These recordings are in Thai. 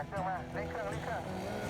อัดเครื่องมาเร่งเครื่องเร่งเครื่องเร่งเครื่อง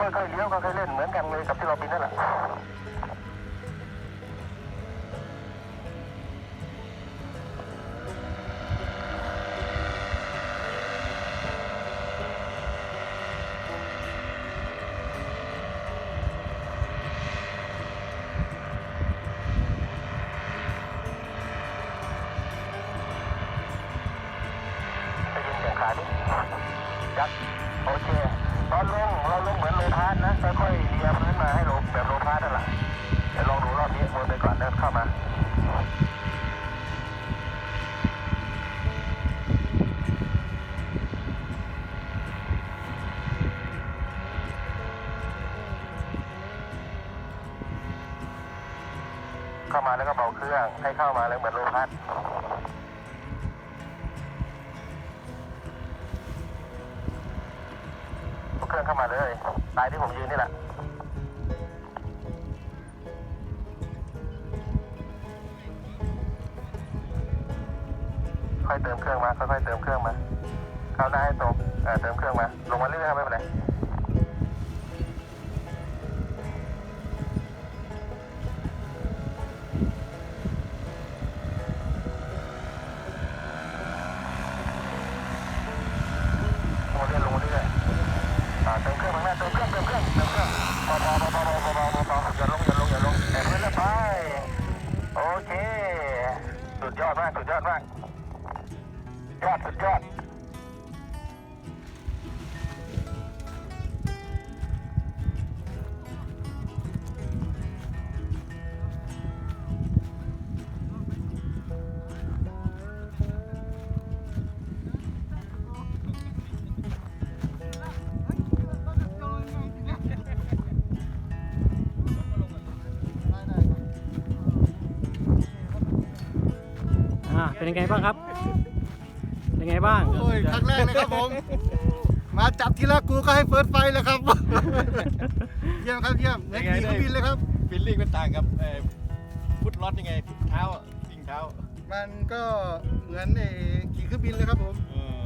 ค่อยๆเลี้ยวค่อยๆเล่นเหมือนกันเลยกับที่เราบินนั่นแหละไปยืนแข่งขาดิยัดโอเค ตอนลงเราลงเหมือนโลพาสนะค่อยๆเลียพื้นมาให้ลงแบบโลพาสนั่นแหละเดี๋ยวลองดูรอบนี้วนไปก่อนเดินเข้ามาเข้ามาแล้วก็เบาเครื่องให้เข้ามาแล้วเหมือนโลพัด เครื่องเข้ามาเลยตายที่ผมยืนนี่แหละค่อยเติมเครื่องมาค่อยๆเติมเครื่องมาเข้าหน้าให้ตรงเเติมเครื่องมา ลงมาเรื่อยๆไม่เป็นไร ม่เติมเครื่องติมเคกตาเบาเบาเบาเบาเบาเบาอย่งอย่าลงอย่าลงเติมเรื่องไปโอเค สุดยอดมากสุดยอดมากยดสุดยอด อ่าเป็นยังไงบ้างครับเป็นยังไงบ้างโอ้ยครั้งแรกเลยครับผม มาจับทีละกูก็ให้เฟิร์สไฟเลยครับ เยี่ยมครับเยี่ยมเหมือนขี่เครื่องบินเลยครับ ฟิลลิ่งเป็นต่างกับเอ่อฟุตล็อตยังไงเท้าอะวิ่งเท้ามันก็เหมือนไอ้ขี่เครื่องบินเลยครับผม เออ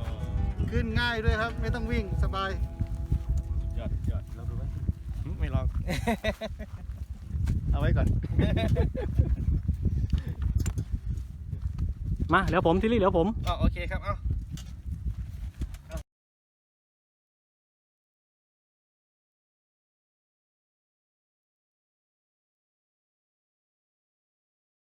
ขึ้นง่ายด้วยครับ ไม่ต้องวิ่งสบายยอดยอดลองดูไหมหึไม่ลอง เอาไว้ก่อน มาเหลือผมที่นี่เหลือผม อ๋อโอเคครับ เอ้า